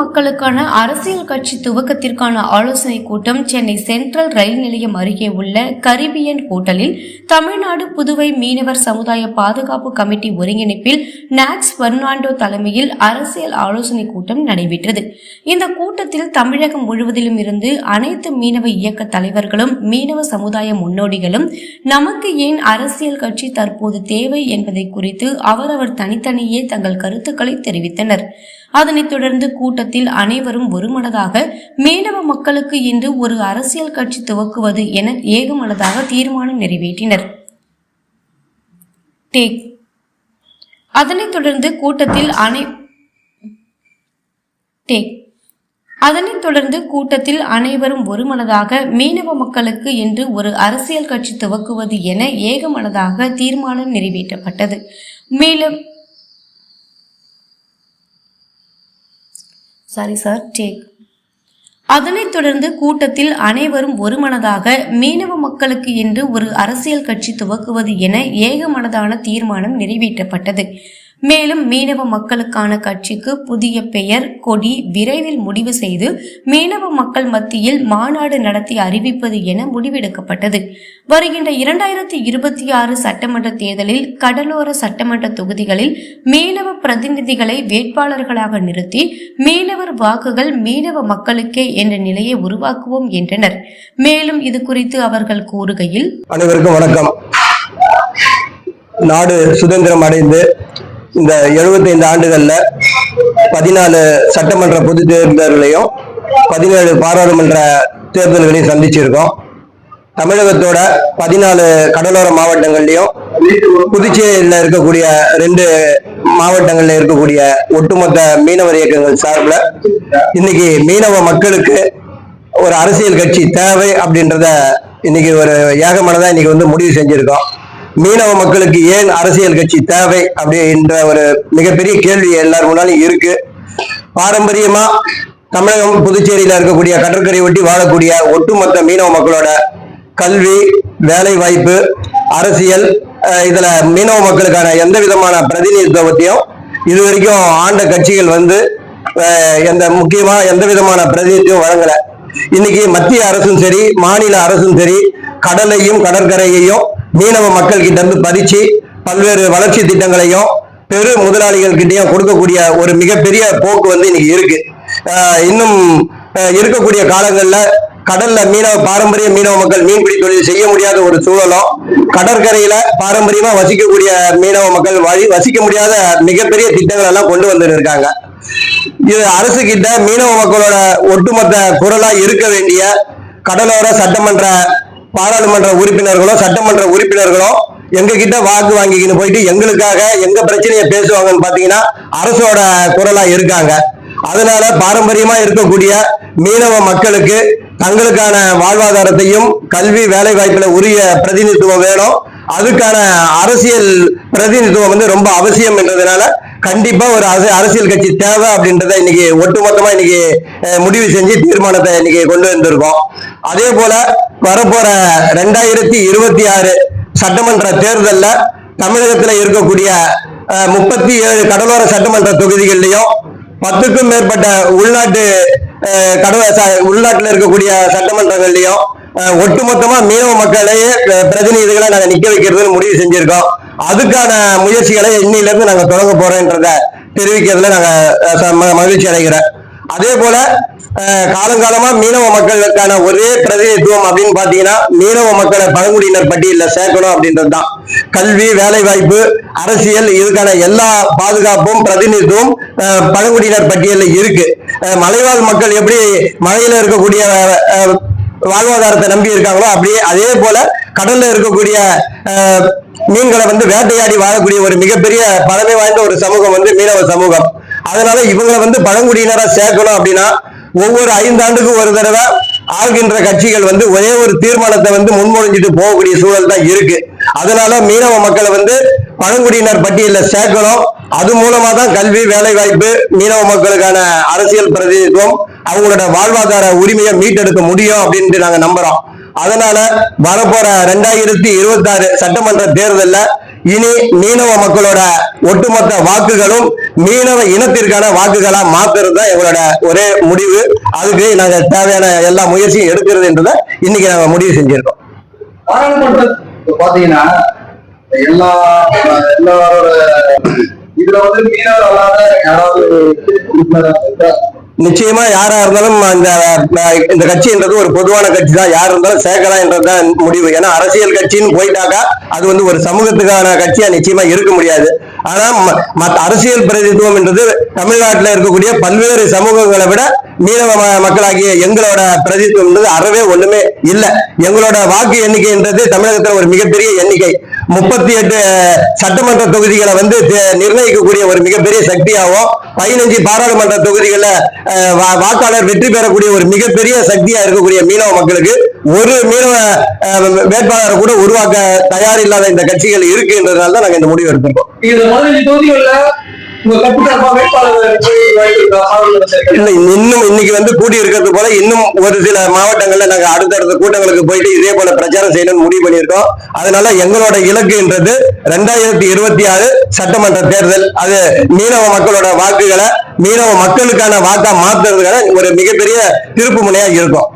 மக்களுக்கான அரசியல் கட்சி துவக்கத்திற்கான ஆலோசனை கூட்டம் சென்னை சென்ட்ரல் ரயில் நிலையம் அருகே உள்ள கரிபியன் ஹோட்டலில் தமிழ்நாடு புதுவை மீனவர் சமுதாய பாதுகாப்பு கமிட்டி ஒருங்கிணைப்பில் நாக்ஸ் பெர்னாண்டோ தலைமையில் அரசியல் ஆலோசனை கூட்டம் நடைபெற்றது. இந்த கூட்டத்தில் தமிழகம் முழுவதிலும் இருந்து அனைத்து மீனவ இயக்க தலைவர்களும் மீனவ சமுதாய முன்னோடிகளும் நமக்கு ஏன் அரசியல் கட்சி தற்போது தேவை என்பதை குறித்து அவரவர் தனித்தனியே தங்கள் கருத்துக்களை தெரிவித்தனர். அதனைத் தொடர்ந்து கூட்டத்தில் அனைவரும் ஒருமனதாக மீனவ மக்களுக்கு இன்று ஒரு அரசியல் கட்சி துவக்குவது என ஏகமனதாக தீர்மானம் நிறைவேற்றினர். டேக் அதனைத் தொடர்ந்து கூட்டத்தில் அனை டேக் அதனைத் தொடர்ந்து கூட்டத்தில் அனைவரும் ஒருமனதாக மீனவ மக்களுக்கு என்று ஒரு அரசியல் கட்சி துவக்குவது என ஏகமனதாக தீர்மானம் நிறைவேற்றப்பட்டது. மேலும் சாரி சார் டேக் அதனைத் தொடர்ந்து கூட்டத்தில் அனைவரும் ஒருமனதாக மீனவ மக்களுக்கு என்று ஒரு அரசியல் கட்சி துவக்குவது என ஏகமனதான தீர்மானம் நிறைவேற்றப்பட்டது. மேலும் மீனவ மக்களுக்கான கட்சிக்கு புதிய பெயர் கொடி விரைவில் முடிவு செய்து மீனவ மக்கள் மத்தியில் மாநாடு நடத்தி அறிவிப்பது என முடிவெடுக்கப்பட்டது. வருகின்ற இரண்டாயிரத்தி இருபத்தி ஆறு சட்டமன்ற தேர்தலில் கடலோர சட்டமன்ற தொகுதிகளில் மீனவ பிரதிநிதிகளை வேட்பாளர்களாக நிறுத்தி மீனவர் வாக்குகள் மீனவ மக்களுக்கே என்ற நிலையை உருவாக்குவோம் என்றனர். மேலும் இது குறித்து அவர்கள் கூறுகையில் அனைவருக்கும் வணக்கம். நாடு சுதந்திரம் அடைந்து இந்த 75 ஆண்டுகள்ல பதினாலு சட்டமன்ற பொது தேர்தல்களையும் பதினேழு பாராளுமன்ற தேர்தல்களையும் சந்திச்சிருக்கோம். தமிழகத்தோட பதினாலு கடலோர மாவட்டங்கள்லயும் புதுச்சேரியில் இருக்கக்கூடிய ரெண்டு மாவட்டங்கள்ல இருக்கக்கூடிய ஒட்டுமொத்த மீனவர் இயக்கங்கள் சார்பில் இன்னைக்கு மீனவ மக்களுக்கு ஒரு அரசியல் கட்சி தேவை அப்படின்றத இன்னைக்கு ஒரு ஏகமனதா இன்னைக்கு வந்து முடிவு செஞ்சிருக்கோம். மீனவ மக்களுக்கு ஏன் அரசியல் கட்சி தேவை அப்படின்ற ஒரு மிகப்பெரிய கேள்வி எல்லார் முன்னாலும் இருக்கு. பாரம்பரியமா தமிழகம் புதுச்சேரியில இருக்கக்கூடிய கடற்கரை ஒட்டி வாழக்கூடிய ஒட்டுமொத்த மீனவ மக்களோட கல்வி வேலை வாய்ப்பு அரசியல் இதுல மீனவ மக்களுக்கான எந்த விதமான பிரதிநிதித்துவத்தையும் இது வரைக்கும் ஆண்ட கட்சிகள் வந்து எந்த முக்கியமா எந்த விதமான பிரதிநிதித்துவம் வழங்கல. இன்னைக்கு மத்திய அரசும் சரி மாநில அரசும் சரி கடலையும் கடற்கரையையும் மீனவ மக்கள் கிட்ட இருந்து பதிச்சு பல்வேறு வளர்ச்சி திட்டங்களையும் பெரு முதலாளிகள்கிட்டையும் கொடுக்கக்கூடிய ஒரு மிகப்பெரிய போக்கு வந்து இன்னைக்கு இருக்கு. இன்னும் இருக்கக்கூடிய காலங்கள்ல கடல்ல மீனவ பாரம்பரிய மீனவ மக்கள் மீன்பிடி தொழில் செய்ய முடியாத ஒரு சூழலும் கடற்கரையில பாரம்பரியமா வசிக்கக்கூடிய மீனவ மக்கள் வழி வசிக்க முடியாத மிகப்பெரிய திட்டங்கள் எல்லாம் கொண்டு வந்து இருக்காங்க. இது அரசு கிட்ட மீனவ மக்களோட ஒட்டுமொத்த குரலா இருக்க வேண்டிய கடலோர சட்டமன்ற பாராளுமன்ற உறுப்பினர்களும் சட்டமன்ற உறுப்பினர்களும் எங்க கிட்ட வாக்கு வாங்கிக்கின்னு போயிட்டு எங்களுக்காக எங்க பிரச்சனையை பேசுவாங்கன்னு பாத்தீங்கன்னா அரசோட குரலா இருக்காங்க. அதனால பாரம்பரியமா இருக்கக்கூடிய மீனவ மக்களுக்கு தங்களுக்கான வாழ்வாதாரத்தையும் கல்வி வேலை வாய்ப்புல உரிய பிரதிநிதித்துவம் வேணும். அதுக்கான அரசியல் பிரதிநிதித்துவம் வந்து ரொம்ப அவசியம் என்றதுனால கண்டிப்பா ஒரு அரசு- அரசியல் கட்சி தேவை அப்படின்றத இன்னைக்கு ஒட்டுமொத்தமா இன்னைக்கு முடிவு செஞ்சு தீர்மானத்தை இன்னைக்கு கொண்டு வந்திருக்கோம். அதே போல வரப்போற ரெண்டாயிரத்தி இருபத்தி ஆறு சட்டமன்ற தேர்தல்ல தமிழகத்துல இருக்கக்கூடிய முப்பத்தி ஏழு கடலோர சட்டமன்ற தொகுதிகள்லையும் பத்துக்கும் மேற்பட்ட உள்நாட்டு கடவு உள்நாட்டில் இருக்கக்கூடிய சட்டமன்றங்கள்லையும் ஒட்டுமொத்தமா மீனவ மக்களையே பிரதிநிதிகளை நாங்க நிக்க வைக்கிறதுன்னு முடிவு செஞ்சிருக்கோம். அதுக்கான முயற்சிகளை இன்னையில இருந்து நாங்க தொடங்க போறோம்ன்றத தெரிவிக்கிறதுல நாங்க மகிழ்ச்சி அடைகிறேன். அதே போல காலங்காலமா மீனவ மக்களுக்கான ஒரே பிரதிநிதித்துவம் அப்படின்னு பாத்தீங்கன்னா மீனவ மக்களை பழங்குடியினர் பட்டியல சேர்க்கணும் அப்படின்றது தான் கல்வி வேலை வாய்ப்பு அரசியல் இதுக்கான எல்லா பாதுகாப்பும் பிரதிநிதித்துவம் பழங்குடியினர் பட்டியலில் இருக்கு. மலைவாழ் மக்கள் எப்படி மலையில இருக்கக்கூடிய வாழ்வாதாரத்தை நம்பி இருக்காங்களோ அப்படியே அதே போல கடல்ல இருக்கக்கூடிய மீன்களை வந்து வேட்டையாடி வாழக்கூடிய ஒரு மிகப்பெரிய பழமை வாய்ந்த ஒரு சமூகம் வந்து மீனவ சமூகம். அதனால இவங்களை வந்து பழங்குடியினரா சேர்க்கணும் அப்படின்னா ஒவ்வொரு ஐந்தாண்டுக்கும் ஒரு தடவை ஆள்கின்ற கட்சிகள் வந்து ஒரே ஒரு தீர்மானத்தை வந்து முன்மொழிஞ்சிட்டு போகக்கூடிய சூழல் தான் இருக்கு. அதனால மீனவ மக்களை வந்து பழங்குடியினர் பட்டியலில் சேர்க்கணும். அது மூலமா தான் கல்வி வேலை வாய்ப்பு மீனவ மக்களுக்கான அரசியல் பிரதிநிதித்துவம் அவங்களோட வாழ்வாதார உரிமையை மீட்டெடுக்க முடியும் அப்படின்ட்டு நாங்க நம்புறோம். அதனால வரப்போற ரெண்டாயிரத்தி இருபத்தி ஆறு சட்டமன்ற தேர்தலில் இனி மீனவ மக்களோட ஒட்டுமொத்த வாக்குகளும் மீனவ இனத்திற்கான வாக்குகளா மாத்துறது தான் எங்களோட ஒரே முடிவு. அதுக்கு நாங்க தேவையான எல்லா முயற்சியும் எடுக்கிறது என்றதை இன்னைக்கு நாங்க முடிவு செஞ்சிருக்கோம். பாராளுமன்றம் பாத்தீங்கன்னா எல்லா எல்லாரோட இதுல வந்து மீனவர் அல்லாத யாராவது நிச்சயமா யாரா இருந்தாலும் இந்த இந்த கட்சின்றது ஒரு பொதுவான கட்சி தான் யார் இருந்தாலும் சேர்க்கலாம் என்றதுதான் முடிவு. ஏன்னா அரசியல் கட்சின்னு போயிட்டாக்கா அது வந்து ஒரு சமூகத்துக்கான கட்சியா நிச்சயமா இருக்க முடியாது. ஆனா ம- மத்த அரசியல் பிரதித்துவம் என்றது தமிழ்நாட்டில் இருக்கக்கூடிய பல்வேறு சமூகங்களை விட மீனவ ம- மக்களாகிய எங்களோட பிரதிநிதித்துவம் அறவே ஒண்ணுமே இல்லை. எங்களோட வாக்கு எண்ணிக்கைன்றது தமிழகத்துல ஒரு மிகப்பெரிய எண்ணிக்கை. முப்பத்தி எட்டு சட்டமன்ற தொகுதிகளை வந்து நிர்ணயிக்கக்கூடிய ஒரு மிகப்பெரிய சக்தியாகவும் பதினஞ்சு பாராளுமன்ற தொகுதிகளில் வா- வாக்காளர் வெற்றி பெறக்கூடிய ஒரு மிகப்பெரிய சக்தியா இருக்கக்கூடிய மீனவ மக்களுக்கு ஒரு மீனவ வேட்பாளரை கூட உருவாக்க தயாரில்லாத இந்த கட்சிகள் இருக்குன்றதுனால தான் நாங்கள் இந்த முடிவு எடுத்திருக்கோம். இது பதினஞ்சு தொகுதிகளில் இல்ல இன்னும் இன்னைக்கு வந்து கூடி இருக்கிறது போல இன்னும் ஒரு சில மாவட்டங்கள்ல நாங்க அடுத்தடுத்த கூட்டங்களுக்கு போயிட்டு இதே போல பிரச்சாரம் செய்யணும்னு முடிவு பண்ணியிருக்கோம். அதனால எங்களோட இலக்குன்றது ரெண்டாயிரத்தி இருபத்தி ஆறு சட்டமன்ற தேர்தல். அது மீனவ மக்களோட வாக்குகளை மீனவ மக்களுக்கான வாக்கா மாத்துறதுக்கான ஒரு மிகப்பெரிய திருப்பு முனையா இருக்கும்.